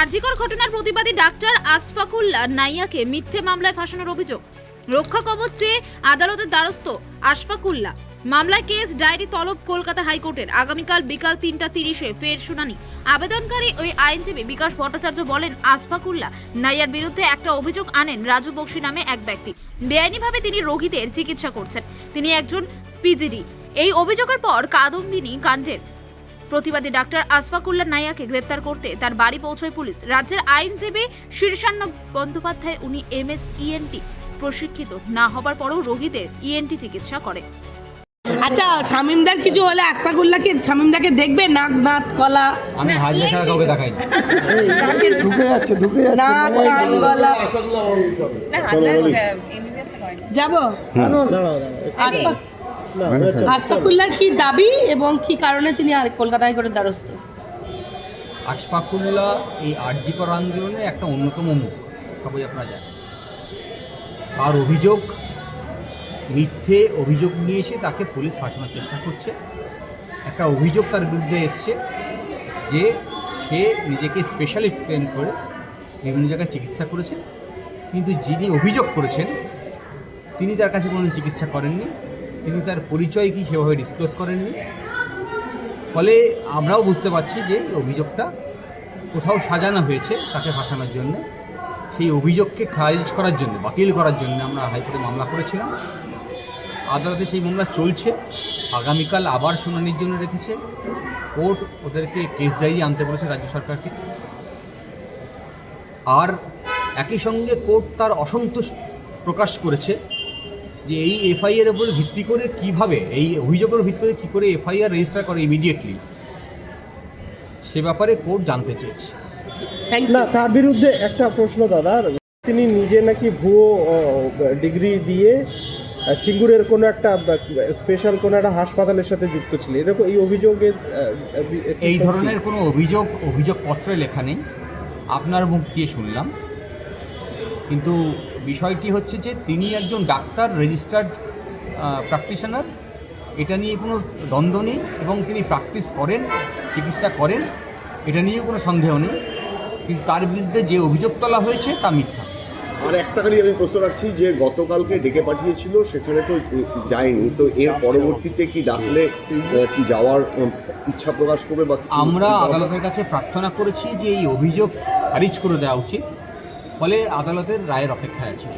আরজিকর ঘটনার প্রতিবাদী ডাক্তার আসফাকুল্লাহ নাইয়াকে মিথ্যে মামলায় ফাঁসানোর অভিযোগ। রক্ষা কবচ চেয়ে আদালতের দ্বারস্থ আশফাকুল্লাহ মামলায় কেস ডায়েরি তলব কলকাতা হাইকোর্টের। আগামীকাল বিকাল তিনটা তিরিশে ফের শুনানি। আবেদনকারী ওই আইনজীবী বিকাশ ভট্টাচার্য বলেন, আসফাকুল্লাহ নাইয়ার বিরুদ্ধে একটা অভিযোগ আনেন রাজু বক্সি নামে এক ব্যক্তি। বেআইনিভাবে তিনি রোগীদের চিকিৎসা করছেন। তিনি একজন পিজিডি। এই অভিযোগের পর কাদম্বিনী কাণ্ডের প্রতিবাদী ডাক্তার আসফাকুল্লাহ নাইয়াকে গ্রেপ্তার করতে তার বাড়ি পৌঁছয় পুলিশ। রাজ্যের আইনজীবী শীর্ষান্ন বন্দ্যোপাধ্যায় উনি এম এস ইএনটি প্রশিক্ষিত। না হবার পরেও রোগীদের ইএনটি চিকিৎসা করে। আচ্ছা শামিমদার কিছু হলে আসফাকুল্লাহকে শামিমদাকে দেখবে? নাক দাঁত কলা আমি হাজিরা ছাড়া কাউকে দেখাইনি। ঢুকে যাচ্ছে ঢুকে যাচ্ছে। নাক কান গলা। যাব? আসফা- আসফাকুল্লাহর কি দাবি এবং কি কারণে তিনি আর কলকাতা হাইকোর্টের দ্বারস্থ? আশফাকুল্লাহ এই আরজিকর আন্দোলনে একটা অন্যতম মুখ সবাই আপনারা জানেন। তার অভিযোগ মিথ্যে অভিযোগ নিয়ে এসে তাকে পুলিশ ফাঁসানোর চেষ্টা করছে। একটা অভিযোগ তার বিরুদ্ধে এসছে যে সে নিজেকে স্পেশালি ট্রেন করে বিভিন্ন জায়গায় চিকিৎসা করেছে। কিন্তু যিনি অভিযোগ করেছেন তিনি তার কাছে কোনো চিকিৎসা করেননি। তিনি তার পরিচয় কি সেভাবে ডিসক্লোজ করেননি। ফলে আমরাও বুঝতে পারছি যে অভিযোগটা কোথাও সাজানো হয়েছে তাকে ফাঁসানোর জন্য। সেই অভিযোগকে খারিজ করার জন্য, বাতিল করার জন্য আমরা হাইকোর্টে মামলা করেছিলাম। আদালতে সেই মামলা চলছে। আগামীকাল আবার শুনানির জন্য রেখেছে। কোর্ট ওদেরকে কেস ডায়েরি আনতে বলেছে রাজ্য সরকারকে। আর একই সঙ্গে কোর্ট তার অসন্তোষ প্রকাশ করেছে। যে এই এফআইআর উপর ভিত্তি করে কীভাবে এই অভিযোগের ভিত্তিতে কী করে এফআইআর রেজিস্টার করে ইমিডিয়েটলি সে ব্যাপারে কোর্ট জানতে চেয়েছে। থ্যাংক না তার বিরুদ্ধে একটা প্রশ্ন দাদা। তিনি নিজে নাকি ভুয়ো ডিগ্রি দিয়ে সিঙ্গুরের কোনো একটা স্পেশাল কোনো একটা হাসপাতালের সাথে যুক্ত ছিল এরকম এই অভিযোগের এই ধরনের কোনো অভিযোগ অভিযোগপত্রে লেখা নেই। আপনার মুখ দিয়ে শুনলাম। কিন্তু বিষয়টি হচ্ছে যে তিনি একজন ডাক্তার রেজিস্টার্ড প্র্যাকটিশনার এটা নিয়ে কোনো দ্বন্দ্ব নেই এবং তিনি প্র্যাকটিস করেন চিকিৎসা করেন। এটা নিয়েও কোনো সন্দেহ নেই। কিন্তু তার বিরুদ্ধে যে অভিযোগ তোলা হয়েছে তা মিথ্যা। আর একটা খালি আমি প্রশ্ন রাখছি যে গতকালকে ডেকে পাঠিয়েছিল সেখানে তো যায়নি। তো এর পরবর্তীতে কি ডাকলে কি যাওয়ার ইচ্ছা প্রকাশ করবে বা আমরা আদালতের কাছে প্রার্থনা করেছি যে এই অভিযোগ খারিজ করে দেওয়া উচিত। ফলে আদালতের রায়ের অপেক্ষায় আছি।